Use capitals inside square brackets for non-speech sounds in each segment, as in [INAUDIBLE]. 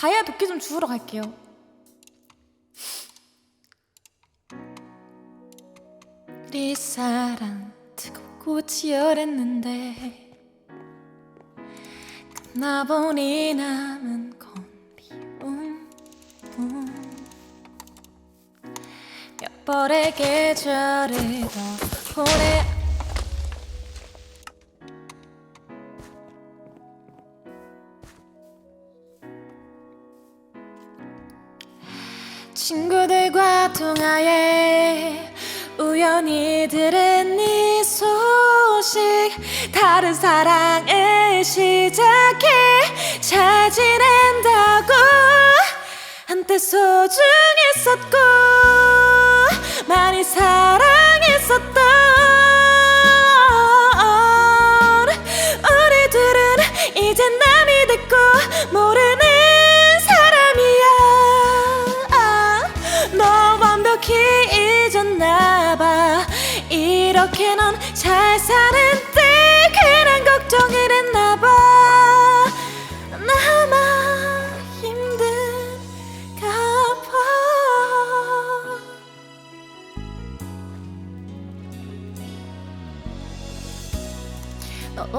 다이아 도끼 좀 주우러 갈게요. 우리 사랑 뜨겁고 치열했는데 끝나보니 남은 건 미움뿐 몇 벌의 계절을 더 보내 친구들과 통화에 우연히 들은 네 소식 다른 사랑을 시작해 잘 지낸다고 한때 소중했었고 많이 사랑 이렇게 넌 잘 사는데 괜한 걱정을 했나봐. 나만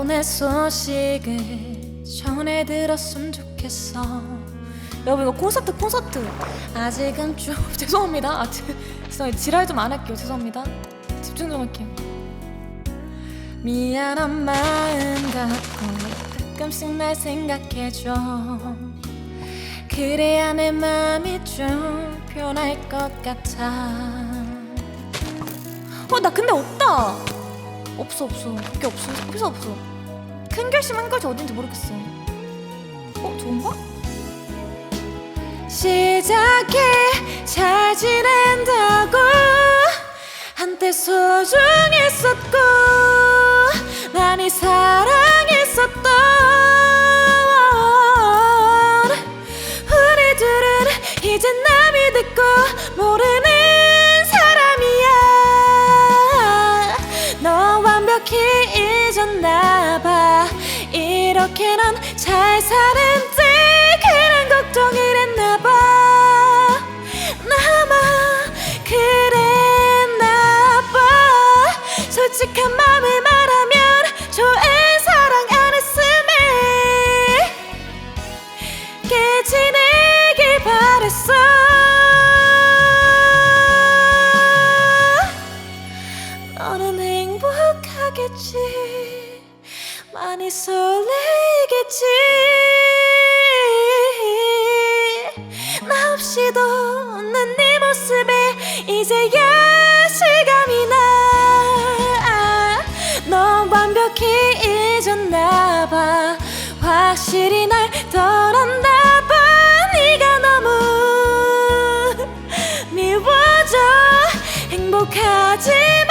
내 소식을 전해 들었으면 좋겠어. 여러분 이거 콘서트 콘서트. 아직은 좀 [LAUGHS] 죄송합니다. 아, 지랄 좀 안 할게요. 죄송합니다 집중 좀 할게요. 미안한 마음 갖고 가끔씩 날 생각해줘. 그래야 내 맘이 좀 변할 것 같아. 어 나 근데 없다. 없어 없어. 그게 없어. 없어 없어. 큰 결심한 것이 어딘지 모르겠어. 어 좋은가? 시작해. 잘 지낸다고 한때 소중했었고 많이 사랑했었던 우리 둘은 이제 남이 됐고 모르는 사람이야. 너 완벽히 잊었나봐. 이렇게 넌 잘 사는데 솔직한 마음을 말하면 좋은 사랑 안 했음에 깨 지내길 바랬어. 너는 행복하겠지 많이 설레겠지. 나 없이도 웃는 네 모습에 이제 잊었나봐. 확실히 날 떠난다 봐. 네가 너무 미워져. 행복하지 말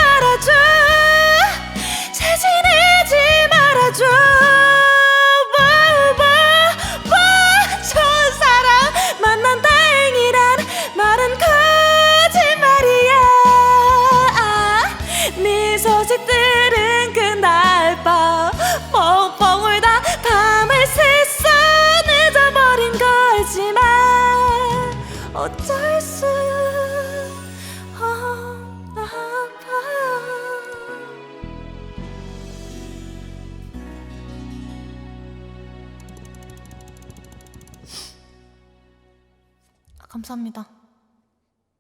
감사합니다.